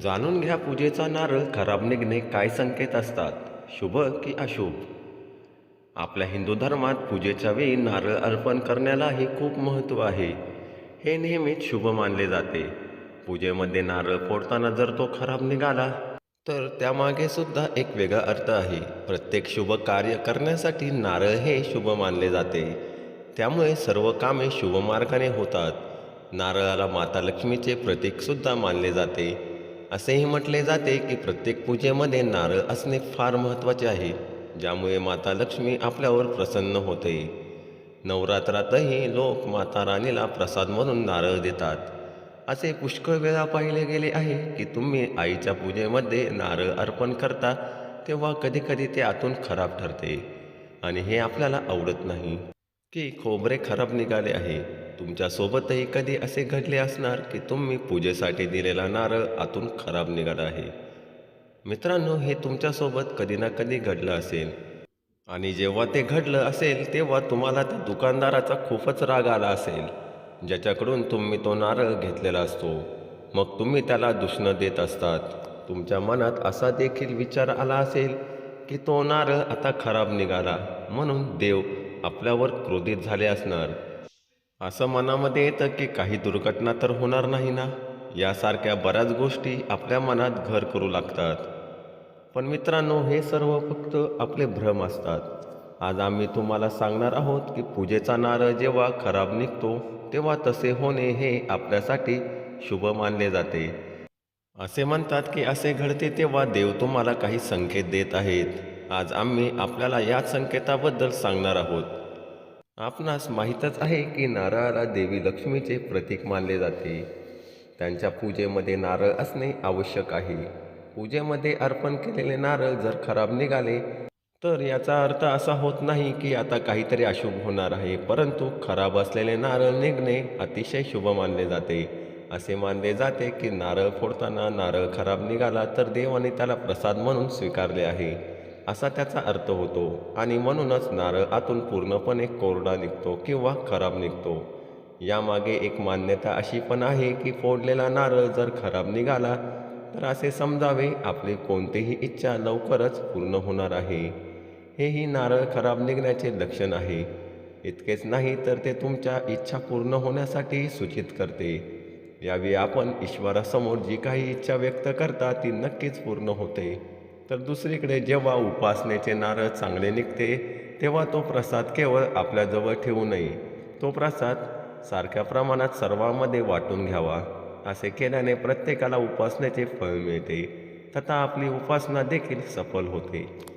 जाणून घ्या पूजेचा नारळ खराब निघणे काय संकेत असतात शुभ की अशुभ? आपल्या हिंदू धर्मात पूजेच्या वेळी नारळ अर्पण करण्यालाही खूप महत्त्व आहे. हे नेहमीच शुभ मानले जाते. पूजेमध्ये नारळ फोडताना जर तो खराब निघाला तर त्यामागे सुद्धा एक वेगळा अर्थ आहे. प्रत्येक शुभ कार्य करण्यासाठी नारळ हे शुभ मानले जाते. त्यामुळे सर्व कामे शुभ मार्गाने होतात. नारळाला माता लक्ष्मीचे प्रतीकसुद्धा मानले जाते. असेही म्हटले जाते की प्रत्येक पूजेमध्ये नारळ असणे फार महत्त्वाचे आहे ज्यामुळे माता लक्ष्मी आपल्यावर प्रसन्न होते. नवरात्रातही लोक माता राणीला प्रसाद म्हणून नारळ देतात. असे पुष्कळ वेळा पाहिले गेले आहे की तुम्ही आईच्या पूजेमध्ये नारळ अर्पण करता तेव्हा कधीकधी ते आतून खराब ठरते आणि हे आपल्याला आवडत नाही. की खोबरे खराब निघाले आहे. तुमच्यासोबतही कधी असे घडले असणार की तुम्ही पूजेसाठी दिलेला नारळ आतून खराब निघाला आहे. मित्रांनो हे तुमच्यासोबत कधी ना कधी घडलं असेल. आणि जेव्हा ते घडलं असेल तेव्हा तुम्हाला त्या दुकानदाराचा खूपच राग आला असेल ज्याच्याकडून तुम्ही तो नारळ घेतलेला असतो. मग तुम्ही त्याला दुष्ण देत असतात. तुमच्या मनात असा देखील विचार आला असेल की तो नारळ आता खराब निघाला. म्हणून देव आपल्यावर क्रोधित झाले असणार. असं मनामध्ये येतं की काही दुर्घटना तर होणार नाही ना? यासारख्या बऱ्याच गोष्टी आपल्या मनात घर करू लागतात. पण मित्रांनो हे सर्व फक्त आपले भ्रम असतात. आज आम्ही तुम्हाला सांगणार आहोत की पूजेचा नारळ जेव्हा खराब निघतो तेव्हा तसे होणे हे आपल्यासाठी शुभ मानले जाते. असे म्हणतात की असे घडते तेव्हा देव तुम्हाला काही संकेत देत आहेत. आज आम्ही आपल्याला या संकेताबद्दल सांगणार आहोत. आपणास माहीतच आहे की नारळाला देवी लक्ष्मीचे प्रतीक मानले जाते. त्यांच्या पूजेमध्ये नारळ असणे आवश्यक आहे. पूजेमध्ये अर्पण केलेले नारळ जर खराब निघाले तर याचा अर्थ असा होत नाही की आता काहीतरी अशुभ होणार आहे परंतु खराब असलेले नारळ निघणे अतिशय शुभ मानले जाते. असे मानले जाते की नारळ फोडताना नारळ खराब निघाला तर देवाने त्याला प्रसाद म्हणून स्वीकारले आहे. असा त्याचा अर्थ होतो. आणि म्हणूनच नारळ आतून पूर्णपणे कोरडा निघतो किंवा खराब निघतो. यामागे एक मान्यता अशी पण आहे की फोडलेला नारळ जर खराब निघाला तर असे समजावे आपली कोणतीही इच्छा लवकरच पूर्ण होणार आहे. हेही नारळ खराब निघण्याचे लक्षण आहे. इतकेच नाही तर ते तुमच्या इच्छा पूर्ण होण्यासाठी सूचित करते. यावेळी आपण ईश्वरासमोर जी काही इच्छा व्यक्त करता ती नक्कीच पूर्ण होते. तर दुसरीकडे जेव्हा उपासनेचे नारळ चांगले निघते तेव्हा तो प्रसाद केवळ आपल्याजवळ ठेवू नये. तो प्रसाद सारख्या प्रमाणात सर्वांमध्ये वाटून घ्यावा. असे केल्याने प्रत्येकाला उपासनेचे फळ मिळते. तथा आपली उपासना देखील सफल होते.